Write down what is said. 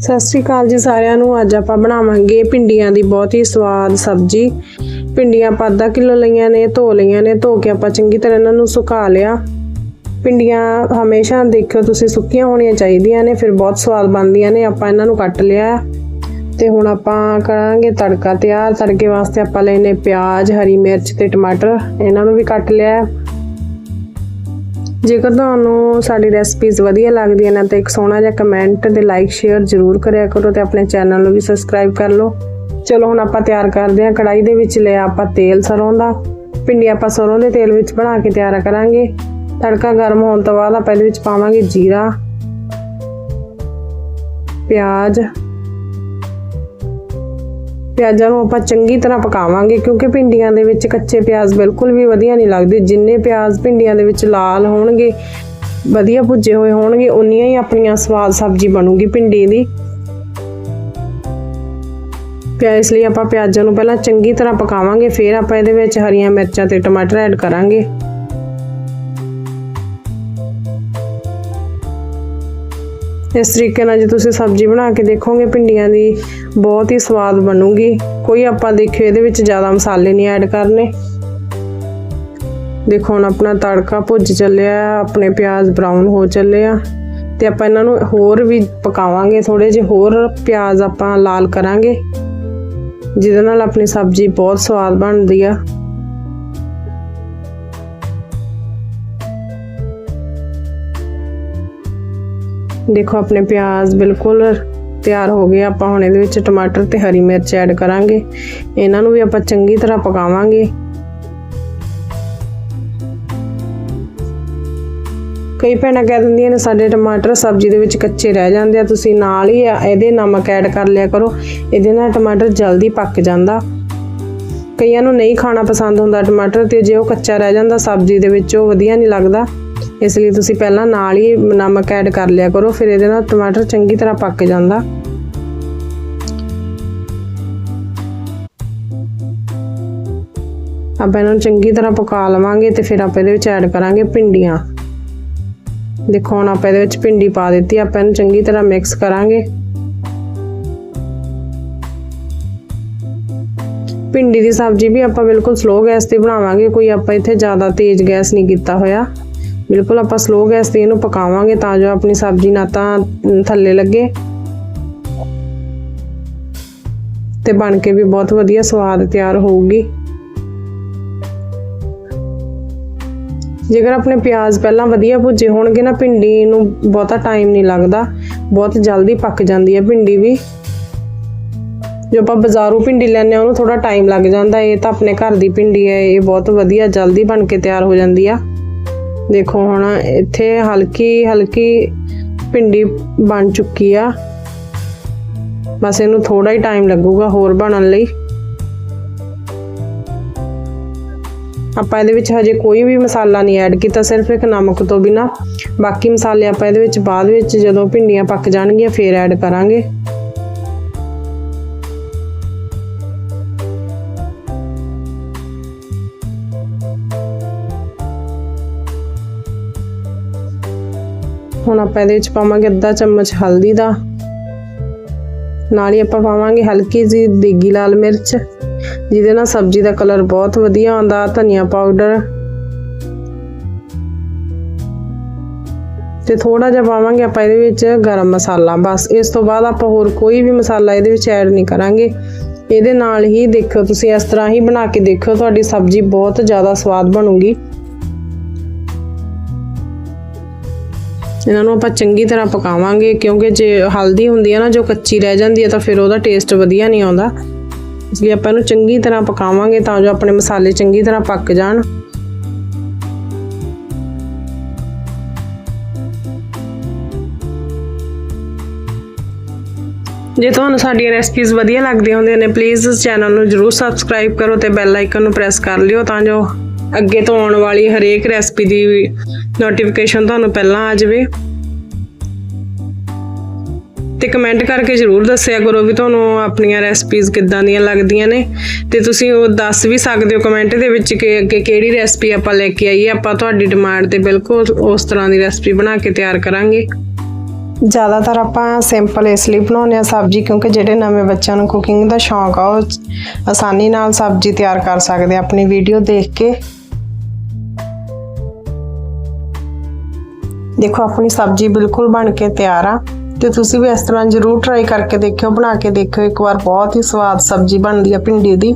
ਸਤਿ ਸ਼੍ਰੀ ਅਕਾਲ ਜੀ ਸਾਰਿਆਂ ਨੂੰ। ਅੱਜ ਆਪਾਂ ਬਣਾਵਾਂਗੇ ਭਿੰਡੀਆਂ ਦੀ ਬਹੁਤ ਹੀ ਸਵਾਦ ਸਬਜ਼ੀ। ਭਿੰਡੀਆਂ ਆਪਾਂ ਅੱਧਾ ਕਿਲੋ ਲਈਆਂ ਨੇ, ਧੋ ਲਈਆਂ ਨੇ, ਧੋ ਕੇ ਆਪਾਂ ਚੰਗੀ ਤਰ੍ਹਾਂ ਇਹਨਾਂ ਨੂੰ ਸੁਕਾ ਲਿਆ। ਭਿੰਡੀਆਂ ਹਮੇਸ਼ਾ ਦੇਖਿਓ ਤੁਸੀਂ ਸੁੱਕੀਆਂ ਹੋਣੀਆਂ ਚਾਹੀਦੀਆਂ ਨੇ, ਫਿਰ ਬਹੁਤ ਸਵਾਦ ਬਣਦੀਆਂ ਨੇ, ਆਪਾਂ ਇਹਨਾਂ ਨੂੰ ਕੱਟ ਲਿਆ। ਤੇ ਹੁਣ ਆਪਾਂ ਕਰਾਂਗੇ ਤੜਕਾ ਤਿਆਰ। ਤੜਕੇ ਵਾਸਤੇ ਆਪਾਂ ਲੈਨੇ ਪਿਆਜ਼, ਹਰੀ ਮਿਰਚ ਤੇ ਟਮਾਟਰ, ਇਹਨਾਂ ਨੂੰ ਵੀ ਕੱਟ ਲਿਆ। ਜੇਕਰ ਤੁਹਾਨੂੰ ਸਾਡੀ ਰੈਸਪੀਜ਼ ਵਧੀਆ ਲੱਗਦੀਆਂ ਨੇ ਤਾਂ ਇੱਕ ਸੋਹਣਾ ਜਿਹਾ ਕਮੈਂਟ ਤੇ ਲਾਈਕ ਸ਼ੇਅਰ ਜ਼ਰੂਰ ਕਰਿਆ ਕਰੋ ਤੇ ਆਪਣੇ ਚੈਨਲ ਨੂੰ ਵੀ ਸਬਸਕ੍ਰਾਈਬ ਕਰ ਲਓ। ਚਲੋ ਹੁਣ ਆਪਾਂ ਤਿਆਰ ਕਰਦੇ ਹਾਂ ਕੜਾਈ ਦੇ ਵਿੱਚ ਲਿਆ ਆਪਾਂ ਤੇਲ ਸਰੋਂ ਦਾ। ਭਿੰਡੀ ਆਪਾਂ ਸਰੋਂ ਦੇ ਤੇਲ ਵਿੱਚ ਬਣਾ ਕੇ ਤਿਆਰ ਕਰਾਂਗੇ। ਤੜਕਾ ਗਰਮ ਹੋਣ ਤੋਂ ਬਾਅਦ ਆਪਾਂ ਇਹਦੇ ਵਿੱਚ ਪਾਵਾਂਗੇ ਜੀਰਾ, ਪਿਆਜ਼ ਪਿਆਜ਼ਾਂ ਨੂੰ ਆਪਾਂ ਚੰਗੀ ਤਰ੍ਹਾਂ ਪਕਾਵਾਂਗੇ, ਕਿਉਂਕਿ ਭਿੰਡੀਆਂ ਦੇ ਵਿੱਚ ਕੱਚੇ ਪਿਆਜ਼ ਬਿਲਕੁਲ ਵੀ ਵਧੀਆ ਨਹੀਂ ਲੱਗਦੇ। ਜਿੰਨੇ ਪਿਆਜ਼ ਭਿੰਡੀਆਂ ਦੇ ਵਿੱਚ ਲਾਲ ਹੋਣਗੇ, ਵਧੀਆ ਭੁੱਜੇ ਹੋਏ ਹੋਣਗੇ, ਉਨੀਆਂ ਹੀ ਆਪਣੀਆਂ ਸਵਾਦ ਸਬਜ਼ੀ ਬਣੂਗੀ ਭਿੰਡੀ ਦੀ। ਪਿਆ ਇਸ ਲਈ ਆਪਾਂ ਪਿਆਜ਼ਾਂ ਨੂੰ ਪਹਿਲਾਂ ਚੰਗੀ ਤਰ੍ਹਾਂ ਪਕਾਵਾਂਗੇ, ਫਿਰ ਆਪਾਂ ਇਹਦੇ ਵਿੱਚ ਹਰੀਆਂ ਮਿਰਚਾਂ ਤੇ ਟਮਾਟਰ ਐਡ ਕਰਾਂਗੇ। ਇਸ ਤਰੀਕੇ ਨਾਲ ਜੇ ਤੁਸੀਂ ਸਬਜ਼ੀ ਬਣਾ ਕੇ ਦੇਖੋਗੇ, ਭਿੰਡੀਆਂ ਦੀ ਬਹੁਤ ਹੀ ਸਵਾਦ ਬਣੂਗੀ। ਕੋਈ ਆਪਾਂ ਦੇਖਿਓ, ਇਹਦੇ ਵਿੱਚ ਜ਼ਿਆਦਾ ਮਸਾਲੇ ਨਹੀਂ ਐਡ ਕਰਨੇ। ਦੇਖੋ, ਹੁਣ ਆਪਣਾ ਤੜਕਾ ਭੁੱਜ ਚੱਲਿਆ, ਆਪਣੇ ਪਿਆਜ਼ ਬਰਾਊਨ ਹੋ ਚੱਲੇ ਆ। ਤੇ ਆਪਾਂ ਇਹਨਾਂ ਨੂੰ ਹੋਰ ਵੀ ਪਕਾਵਾਂਗੇ ਥੋੜੇ ਜਿਹੇ ਹੋਰ ਪਿਆਜ਼ ਆਪਾਂ ਲਾਲ ਕਰਾਂਗੇ। ਜਿਹਦੇ ਨਾਲ ਆਪਣੀ ਸਬਜ਼ੀ ਬਹੁਤ ਸਵਾਦ ਬਣਦੀ ਆ। ਦੇਖੋ ਆਪਣੇ ਪਿਆਜ਼ ਬਿਲਕੁਲ ਤਿਆਰ ਹੋ ਗਏ, ਆਪਾਂ ਹੁਣ ਇਹਦੇ ਵਿੱਚ ਟਮਾਟਰ ਤੇ ਹਰੀ ਮਿਰਚ ਐਡ ਕਰਾਂਗੇ। ਇਹਨਾਂ ਨੂੰ ਵੀ ਆਪਾਂ ਚੰਗੀ ਤਰ੍ਹਾਂ ਪਕਾਵਾਂਗੇ। ਕਈ ਭੈਣਾਂ ਕਹਿ ਦਿੰਦੀਆਂ ਨੇ, ਸਾਡੇ ਟਮਾਟਰ ਸਬਜ਼ੀ ਦੇ ਵਿੱਚ ਕੱਚੇ ਰਹਿ ਜਾਂਦੇ ਆ, ਤੁਸੀਂ ਨਾਲ ਹੀ ਇਹਦੇ ਨਮਕ ਐਡ ਕਰ ਲਿਆ ਕਰੋ। ਇਹਦੇ ਨਾਲ ਟਮਾਟਰ ਜਲਦੀ ਪੱਕ ਜਾਂਦਾ। ਕਈਆਂ ਨੂੰ ਨਹੀਂ ਖਾਣਾ ਪਸੰਦ ਹੁੰਦਾ ਟਮਾਟਰ ਤੇ, ਜੇ ਉਹ ਕੱਚਾ ਰਹਿ ਜਾਂਦਾ, ਸਬਜ਼ੀ ਦੇ ਵਿੱਚ ਉਹ ਵਧੀਆ ਨਹੀਂ ਲੱਗਦਾ। ਇਸ ਲਈ ਤੁਸੀਂ ਪਹਿਲਾਂ ਨਾਲ ਹੀ ਨਮਕ ਐਡ ਕਰ ਲਿਆ ਕਰੋ, ਫਿਰ ਇਹਦੇ ਨਾਲ ਟਮਾਟਰ ਚੰਗੀ ਤਰ੍ਹਾਂ ਪੱਕ ਜਾਂਦਾ। ਆਪਾਂ ਇਹਨੂੰ ਚੰਗੀ ਤਰ੍ਹਾਂ ਪਕਾ ਲਵਾਂਗੇ ਤੇ ਫਿਰ ਆਪਾਂ ਇਹਦੇ ਵਿੱਚ ਐਡ ਕਰਾਂਗੇ ਭਿੰਡੀਆਂ। ਦੇਖੋ, ਹੁਣ ਆਪਾਂ ਇਹਦੇ ਵਿੱਚ ਭਿੰਡੀ ਪਾ ਦਿੱਤੀ, ਆਪਾਂ ਇਹਨੂੰ ਚੰਗੀ ਤਰ੍ਹਾਂ ਮਿਕਸ ਕਰਾਂਗੇ। ਭਿੰਡੀ ਦੀ ਸਬਜ਼ੀ ਵੀ ਆਪਾਂ ਬਿਲਕੁਲ ਸਲੋ ਗੈਸ ਤੇ ਬਣਾਵਾਂਗੇ, ਕੋਈ ਆਪਾਂ ਇੱਥੇ ਜ਼ਿਆਦਾ ਤੇਜ਼ ਗੈਸ ਨਹੀਂ ਕੀਤਾ ਹੋਇਆ। ਬਿਲਕੁਲ ਆਪਾਂ ਸਲੋ ਗੈਸ ਤੇ ਇਹਨੂੰ ਪਕਾਵਾਂਗੇ ਤਾਂ ਜੋ ਆਪਣੀ ਸਬਜ਼ੀ ਨਾ ਤਾਂ ਥੱਲੇ ਲੱਗੇ। ਤੇ ਬਣ ਕੇ ਵੀ ਬਹੁਤ ਵਧੀਆ ਸਵਾਦ ਤਿਆਰ ਹੋਊਗੀ। ਜੇਕਰ ਆਪਣੇ ਪਿਆਜ਼ ਪਹਿਲਾਂ ਵਧੀਆ ਭੁੱਜੇ ਹੋਣਗੇ ਨਾ, ਭਿੰਡੀ ਨੂੰ ਬਹੁਤਾ ਟਾਈਮ ਨਹੀਂ ਲੱਗਦਾ। ਬਹੁਤ ਜਲਦੀ ਪੱਕ ਜਾਂਦੀ ਹੈ ਭਿੰਡੀ ਵੀ। ਜੋ ਆਪਾਂ ਬਾਜ਼ਾਰੂ ਭਿੰਡੀ ਲੈਂਦੇ ਆ ਉਹਨੂੰ ਥੋੜਾ ਟਾਈਮ ਲੱਗ ਜਾਂਦਾ। ਇਹ ਤਾਂ ਆਪਣੇ ਘਰ ਦੀ ਭਿੰਡੀ ਹੈ, ਇਹ ਬਹੁਤ ਵਧੀਆ ਜਲਦੀ ਬਣ ਕੇ ਤਿਆਰ ਹੋ ਜਾਂਦੀ ਆ। ਦੇਖੋ ਹੁਣ ਇੱਥੇ ਹਲਕੀ ਹਲਕੀ ਭਿੰਡੀ ਬਣ ਚੁੱਕੀ ਆ। ਬਸ ਇਹਨੂੰ ਥੋੜਾ ਹੀ ਟਾਈਮ ਲੱਗੂਗਾ ਹੋਰ ਬਣਨ ਲਈ। ਆਪਾਂ ਇਹਦੇ ਵਿੱਚ ਹਜੇ ਕੋਈ ਵੀ ਮਸਾਲਾ ਨਹੀਂ ਐਡ ਕੀਤਾ, ਸਿਰਫ ਇੱਕ ਨਮਕ ਤੋਂ ਬਿਨਾ। ਬਾਕੀ ਮਸਾਲੇ ਆਪਾਂ ਇਹਦੇ ਵਿੱਚ ਬਾਅਦ ਵਿੱਚ ਜਦੋਂ ਭਿੰਡੀਆਂ ਪੱਕ ਜਾਣਗੀਆਂ, ਫੇਰ ਐਡ ਕਰਾਂਗੇ। ਹੁਣ ਆਪਾਂ ਇਹਦੇ ਵਿੱਚ ਪਾਵਾਂਗੇ ਅੱਧਾ ਚਮਚ ਹਲਦੀ ਦਾ। ਨਾਲ ਹੀ ਆਪਾਂ ਪਾਵਾਂਗੇ ਹਲਕੀ ਜਿਹੀ ਦੇਗੀ ਲਾਲ ਮਿਰਚ, ਜਿਹਦੇ ਨਾਲ ਸਬਜ਼ੀ ਦਾ ਕਲਰ ਬਹੁਤ ਵਧੀਆ ਆਉਂਦਾ, ਧਨੀਆ ਪਾਊਡਰ। ਤੇ ਥੋੜਾ ਜਿਹਾ ਪਾਵਾਂਗੇ ਆਪਾਂ ਇਹਦੇ ਵਿੱਚ ਗਰਮ ਮਸਾਲਾ। ਬਸ ਇਸ ਤੋਂ ਬਾਅਦ ਆਪਾਂ ਹੋਰ ਕੋਈ ਵੀ ਮਸਾਲਾ ਇਹਦੇ ਵਿੱਚ ਐਡ ਨਹੀਂ ਕਰਾਂਗੇ। ਇਹਦੇ ਨਾਲ ਹੀ ਦੇਖੋ ਤੁਸੀਂ ਇਸ ਤਰ੍ਹਾਂ ਹੀ ਬਣਾ ਕੇ ਦੇਖੋ ਤੁਹਾਡੀ ਸਬਜ਼ੀ ਬਹੁਤ ਜ਼ਿਆਦਾ ਸਵਾਦ ਬਣੂਗੀ। ਇਹਨਾਂ ਨੂੰ ਆਪਾਂ ਚੰਗੀ ਤਰ੍ਹਾਂ ਪਕਾਵਾਂਗੇ, ਕਿਉਂਕਿ ਜੇ ਹਲਦੀ ਹੁੰਦੀ ਹੈ ਨਾ, ਜੋ ਕੱਚੀ ਰਹਿ ਜਾਂਦੀ ਹੈ ਤਾਂ ਫਿਰ ਉਹਦਾ ਟੇਸਟ ਵਧੀਆ ਨਹੀਂ ਆਉਂਦਾ। ਇਸ ਲਈ ਆਪਾਂ ਇਹਨੂੰ ਚੰਗੀ ਤਰ੍ਹਾਂ ਪਕਾਵਾਂਗੇ, ਤਾਂ ਜੋ ਆਪਣੇ ਮਸਾਲੇ ਚੰਗੀ ਤਰ੍ਹਾਂ ਪੱਕ ਜਾਣ। ਜੇ ਤੁਹਾਨੂੰ ਸਾਡੀਆਂ ਰੈਸਪੀਜ਼ ਵਧੀਆ ਲੱਗਦੀਆਂ ਹੁੰਦੀਆਂ ਨੇ ਪਲੀਜ਼ ਇਸ ਚੈਨਲ ਨੂੰ ਜਰੂਰ ਸਬਸਕ੍ਰਾਈਬ ਕਰੋ ਤੇ ਬੈਲ ਆਈਕਨ ਨੂੰ ਪ੍ਰੈਸ ਕਰ ਲਿਓ ਤਾਂ ਜੋ ਅੱਗੇ ਤੋਂ ਆਉਣ ਵਾਲੀ ਹਰੇਕ ਰੈਸਪੀ ਦੀ ਨੋਟੀਫਿਕੇਸ਼ਨ ਤੁਹਾਨੂੰ ਪਹਿਲਾਂ ਆ ਜਾਵੇ। ਤੇ ਕਮੈਂਟ ਕਰਕੇ ਜਰੂਰ ਦੱਸਿਆ ਕਰੋ ਵੀ ਤੁਹਾਨੂੰ ਆਪਣੀਆਂ ਰੈਸਪੀਜ਼ ਕਿੱਦਾਂ ਦੀਆਂ ਲੱਗਦੀਆਂ ਨੇ। ਤੇ ਤੁਸੀਂ ਉਹ ਦੱਸ ਵੀ ਸਕਦੇ ਹੋ ਕਮੈਂਟ ਦੇ ਵਿੱਚ ਕਿ ਅੱਗੇ ਕਿਹੜੀ ਰੈਸਪੀ ਆਪਾਂ ਲੈ ਕੇ ਆਈਏ। ਆਪਾਂ ਤੁਹਾਡੀ ਡਿਮਾਂਡ ਤੇ ਬਿਲਕੁਲ ਉਸ ਤਰ੍ਹਾਂ ਦੀ ਰੈਸਪੀ ਬਣਾ ਕੇ ਤਿਆਰ ਕਰਾਂਗੇ। ਜ਼ਿਆਦਾਤਰ ਆਪਾਂ ਸਿੰਪਲ ਇਸ ਲਈ ਬਣਾਉਂਦੇ ਆ ਸਬਜ਼ੀ, ਕਿਉਂਕਿ ਜਿਹੜੇ ਨਵੇਂ ਬੱਚਿਆਂ ਨੂੰ ਕੁਕਿੰਗ ਦਾ ਸ਼ੌਂਕ ਆ, ਉਹ ਆਸਾਨੀ ਨਾਲ ਸਬਜ਼ੀ ਤਿਆਰ ਕਰ ਸਕਦੇ ਆ ਆਪਣੀ ਵੀਡੀਓ ਦੇਖ ਕੇ। ਦੇਖੋ, ਆਪਣੀ ਸਬਜ਼ੀ ਬਿਲਕੁਲ ਬਣ ਕੇ ਤਿਆਰ ਆ, ਤੇ ਤੁਸੀਂ ਵੀ ਇਸ ਤਰ੍ਹਾਂ ਜ਼ਰੂਰ ਟਰਾਈ ਕਰਕੇ ਦੇਖਿਓ, ਬਣਾ ਕੇ ਦੇਖਿਓ, ਇੱਕ ਵਾਰ ਬਹੁਤ ਹੀ ਸਵਾਦ ਸਬਜ਼ੀ ਬਣਦੀ ਆ ਭਿੰਡੀ ਦੀ।